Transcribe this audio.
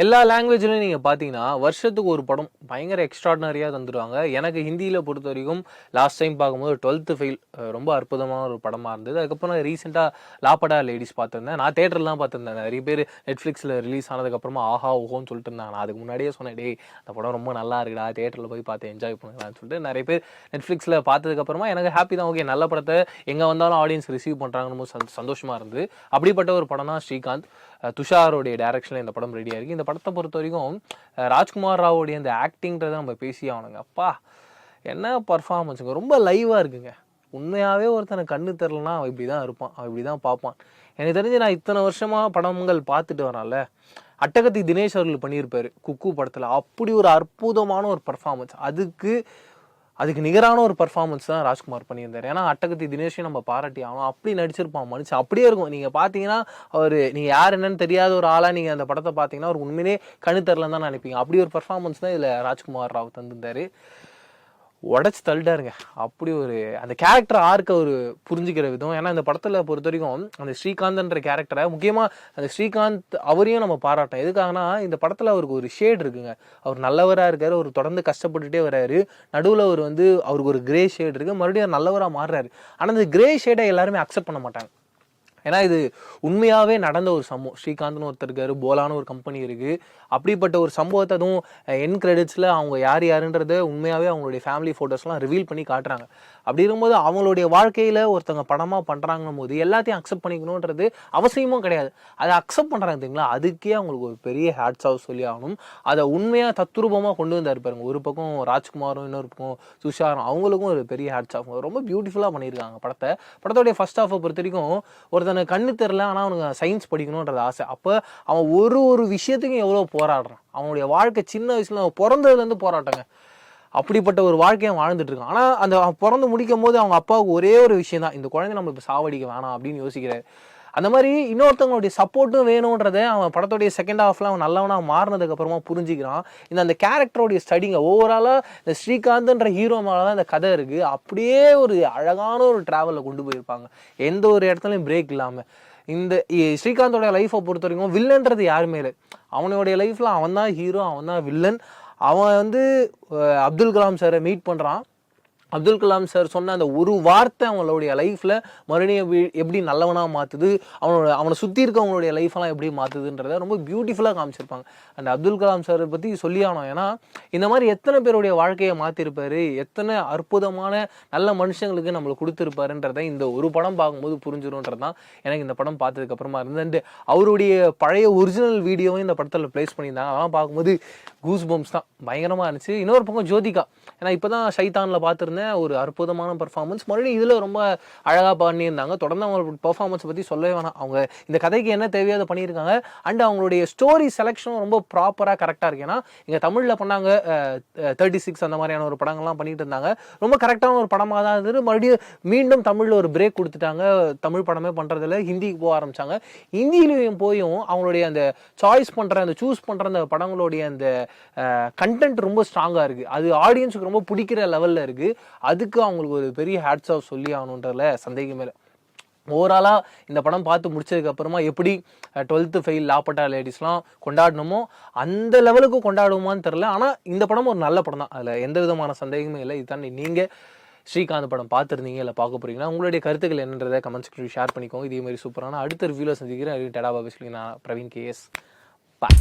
எல்லா லாங்குவேஜ்லையும் நீங்கள் பார்த்தீங்கன்னா வருஷத்துக்கு ஒரு படம் பயங்கர எக்ஸ்ட்ராடினரியாக தந்துடுவாங்க எனக்கு ஹிந்தியில் பொறுத்த வரைக்கும் லாஸ்ட் டைம் பார்க்கும்போது டுவெல்த்து ஃபெயில் ரொம்ப அற்புதமான ஒரு படமாக இருந்தது. அதுக்கப்புறம் நான் ரீசெண்டாக லாப்படா லேடிஸ் பார்த்துருந்தேன். நான் தேட்டரில் பார்த்துருந்தேன். நிறைய பேர் நெட்ஃப்ளிக்ஸில் ரிலீஸ் ஆனதுக்கப்புறமா ஆஹா ஓஹோன்னு சொல்லிட்டு இருந்தாங்க. நான் அதுக்கு முன்னாடியே சொன்னேன் டே அந்த படம் ரொம்ப நல்லா இருக்குடா தேட்டரில் போய் பார்த்து என்ஜாய் பண்ணுங்களான்னு சொல்லிட்டு. நிறைய பேர் நெட்ஃப்ளிக்ஸில் பார்த்ததுக்கப்புறமா எனக்கு ஹாப்பி தான். ஓகே நல்ல படத்தை எங்கே வந்தாலும் ஆடியன்ஸ் ரிசீவ் பண்ணுறாங்கன்னு சந்தோஷமாக இருந்தது. அப்படிப்பட்ட ஒரு படம் தான் ஸ்ரீகாந்த் துஷாரோடைய டேரக்ஷனில் இந்த படம் ரெடியாக இருக்குது இந்த படத்தை பொறுத்த வரைக்கும் ராஜ்குமார் ராவோடைய அந்த ஆக்டிங்கிறத நம்ம பேசி ஆகணுங்க அப்பா என்ன பர்ஃபார்மன்ஸுங்க ரொம்ப லைவாக இருக்குங்க. உண்மையாகவே ஒருத்தனை கண்ணு தெரிலனா அவன் இப்படி தான் இருப்பான். அவன் இப்படி தான் பார்ப்பான். எனக்கு தெரிஞ்சு நான் இத்தனை வருஷமாக படங்கள் பார்த்துட்டு வரேன்ல அட்டகத்தி தினேஷ் அவர்கள் பண்ணியிருப்பாரு குக்கு படத்தில். அப்படி ஒரு அற்புதமான ஒரு பர்ஃபார்மன்ஸ் அதுக்கு அதுக்கு நிகரான ஒரு பர்ஃபார்மன்ஸ் தான் ராஜ்குமார் பண்ணியிருந்தார். ஏன்னா அட்டகத்தி தினேஷையும் நம்ம பாராட்டி ஆகணும். அப்படி நடிச்சிருப்பான் மனுஷன். அப்படியே இருக்கும். நீங்கள் பார்த்தீங்கன்னா அவர் நீங்கள் யார் என்னன்னு தெரியாத ஒரு ஆளாக நீங்கள் அந்த படத்தை பார்த்தீங்கன்னா ஒரு உண்மையிலே கணு தெரிலன்னு தான் நினைப்பீங்க. அப்படி ஒரு பர்ஃபார்மன்ஸ் தான் இதில் ராஜ்குமார் ராவ் தந்திருந்தார். உடச்சி தள்ளிட்டாருங்க. அப்படி ஒரு அந்த கேரக்டர் ஆர்க்க ஒரு புரிஞ்சுக்கிற விதம். ஏன்னா இந்த படத்தில் பொறுத்த வரைக்கும் அந்த ஸ்ரீகாந்த்ன்ற கேரக்டரை முக்கியமாக அந்த ஸ்ரீகாந்த் அவரையும் நம்ம பாராட்டோம். எதுக்காகனா இந்த படத்தில் அவருக்கு ஒரு ஷேட் இருக்குங்க. அவர் நல்லவராக இருக்கார் அவர் தொடர்ந்து கஷ்டப்பட்டுட்டே வர்றாரு நடுவில் அவர் வந்து அவருக்கு ஒரு கிரே ஷேட் இருக்குது மறுபடியும் அவர் நல்லவராக மாறுறாரு. ஆனால் அந்த கிரே ஷேடை எல்லாருமே அக்செப்ட் பண்ண மாட்டாங்க. ஏன்னா இது உண்மையாகவே நடந்த ஒரு சம்பவம். ஸ்ரீகாந்த்னு ஒருத்தர் இருக்காரு போலான்னு ஒரு கம்பெனி இருக்குது அப்படிப்பட்ட ஒரு சம்பவத்தை அதுவும் என் கிரெடிட்ஸில் அவங்க யார் யாருன்றத உண்மையாகவே அவங்களுடைய ஃபேமிலி ஃபோட்டோஸ்லாம் ரிவீல் பண்ணி காட்டுறாங்க. அப்படி இருக்கும்போது அவங்களுடைய வாழ்க்கையில் ஒருத்தவங்க படமாக பண்ணுறாங்கும் போது எல்லாத்தையும் அக்செப்ட் பண்ணிக்கணுன்றது அவசியமும் கிடையாது. அதை அக்செப்ட் பண்ணுறாங்க தெரியுங்களா? அதுக்கே அவங்களுக்கு ஒரு பெரிய ஹேட்ஸ் ஆஃப் சொல்லி ஆகணும். அதை உண்மையாக தத்துரூபமாக கொண்டு வந்தார் பாருங்க. ஒரு பக்கம் ராஜ்குமாரும் இன்னொரு பக்கம் சுஷாரும் அவங்களுக்கும் ஒரு பெரிய ஹேட்ஸ் ஆஃப் ரொம்ப பியூட்டிஃபுல்லாக பண்ணியிருக்காங்க படத்தை. படத்தோடைய ஃபர்ஸ்ட் ஆஃப் பொறுத்த வரைக்கும் ஒருத்தன் கண்ணு தெரில ஆனால் அவனுக்கு சயின்ஸ் படிக்கணுன்றது ஆசை. அப்போ அவன் ஒரு ஒரு விஷயத்துக்கும் எவ்வளோ போராடுறான். அவனுடைய வாழ்க்கை சின்ன வயசுல அவன் பிறந்ததுலேருந்து போராட்டங்க. அப்படிப்பட்ட ஒரு வாழ்க்கையை அவன் வாழ்ந்துட்டு இருக்கான். ஆனால் அந்த அவன் பிறந்து முடிக்கும் போது அவங்க அப்பாவுக்கு ஒரே ஒரு விஷயம் தான் இந்த குழந்தை நம்ம இப்போ சாவடிக்க வேணாம் அப்படின்னு யோசிக்கிறாரு. அந்த மாதிரி இன்னொருத்தவங்களுடைய சப்போர்ட்டும் வேணுன்றதை அவன் படத்துடைய செகண்ட் ஹாஃப்ல அவன் நல்லவனாக மாறினதுக்கு அப்புறமா புரிஞ்சுக்கிறான். இந்த அந்த கேரக்டருடைய ஸ்டடிங்க ஓவராலாக இந்த ஸ்ரீகாந்த்ன்ற ஹீரோ மேலே தான் இந்த கதை இருக்குது அப்படியே ஒரு அழகான ஒரு ட்ராவலில் கொண்டு போயிருப்பாங்க. எந்த ஒரு இடத்துலையும் பிரேக் இல்லாமல் இந்த ஸ்ரீகாந்தோடைய லைஃப்பை பொறுத்த வரைக்கும் வில்லன்றது யாருமே இல்லை. அவனுடைய லைஃப்பில் அவன் தான் ஹீரோ அவன் தான் வில்லன் அவன் வந்து அப்துல் கலாம் சாரை மீட் பண்ணுறான் அப்துல் கலாம் சார் சொன்ன அந்த ஒரு வார்த்தை அவங்களுடைய லைஃப்பில் மறுபடியும் எப்படி- எப்படி நல்லவனாக மாற்றுது அவனோட அவனை சுற்றி இருக்கவங்களுடைய லைஃபெல்லாம் எப்படி மாற்றுதுன்றத ரொம்ப பியூட்டிஃபுல்லாக காமிச்சிருப்பாங்க. அந்த அப்துல் கலாம் சாரை பற்றி சொல்லி ஆனோம் ஏன்னா இந்த மாதிரி எத்தனை பேருடைய வாழ்க்கையை மாற்றிருப்பாரு எத்தனை அற்புதமான நல்ல மனுஷங்களுக்கு நம்மளுக்கு கொடுத்துருப்பாருன்றதை இந்த ஒரு படம் பார்க்கும்போது புரிஞ்சிடும்ன்றது தான் எனக்கு இந்த படம் பார்த்ததுக்கப்புறமா இருந்தது. And அவருடைய பழைய ஒரிஜினல் வீடியோவும் இந்த படத்தில் ப்ளேஸ் பண்ணியிருந்தாங்க. அதெல்லாம் பார்க்கும்போது கூஸ் பம்ஸ் தான். பயங்கரமாக இருந்துச்சு. இன்னொரு பக்கம் ஜோதிகா. ஏன்னா இப்போ தான் ஷைத்தானில் பார்த்துருந்தேன். ஒரு அற்புதமான பர்ஃபார்மன்ஸ் மறுபடியும் இதில் ரொம்ப அழகாக பண்ணியிருந்தாங்க. தொடர்ந்து அவங்களோட பர்ஃபார்மன்ஸை பற்றி சொல்லவே வேணாம். அவங்க இந்த கதைக்கு என்ன தேவையோ அதை பண்ணியிருக்காங்க. அண்ட் அவங்களுடைய ஸ்டோரி செலெக்ஷனும் ரொம்ப ப்ராப்பராக கரெக்டாக இருக்கு. ஏன்னா இங்கே தமிழில் பண்ணாங்க தேர்ட்டி சிக்ஸ் அந்த மாதிரியான ஒரு படங்கள்லாம் பண்ணிட்டு இருந்தாங்க. ரொம்ப கரெக்டான ஒரு படமாக தான் இருந்தது. மறுபடியும் மீண்டும் தமிழில் ஒரு பிரேக் கொடுத்துட்டாங்க. தமிழ் படமே பண்ணுறதில்ல ஹிந்திக்கு போக ஆரம்பித்தாங்க ஹிந்திலையும் போயும் அவங்களுடைய அந்த சாய்ஸ் பண்ணுற அந்த சூஸ் பண்ணுற அந்த படங்களுடைய அந்த கண்டென்ட் ரொம்ப ஸ்ட்ராங்காக இருக்குது அது ஆடியன்ஸுக்கு ரொம்ப பிடிக்கிற லெவலில் இருக்குது அதுக்கு அவங்களுக்கு ஒரு பெரிய ஹேட்ஸ் ஆஃப் சொல்லி ஆகணுன்றதுல சந்தேகமே இல்லை. ஓவராலாக இந்த படம் பார்த்து முடிச்சதுக்கப்புறமா எப்படி டுவெல்த்து ஃபெயில் லாப்பட்டா லேடிஸ்லாம் கொண்டாடணுமோ அந்த லெவலுக்கு கொண்டாடுவோமான்னு தெரில ஆனால் இந்த படம் ஒரு நல்ல படம் தான் அதில் எந்த விதமான சந்தேகமே இல்லை. இதுதான் நீங்கள் ஸ்ரீகாந்த் படம் பார்த்துருந்தீங்க இல்லை பார்க்க போறீங்கன்னா உங்களுடைய கருத்துக்கள் என்னன்றதை கமெண்ட் செக்ஷன் ஷேர் பண்ணிக்கோங்க. இதே மாதிரி சூப்பரான அடுத்த ரிவ்யூவில் சந்திக்கிறேன். டடா பாபி சொல்லி நான் பிரவீன் கேஎஸ் பாய்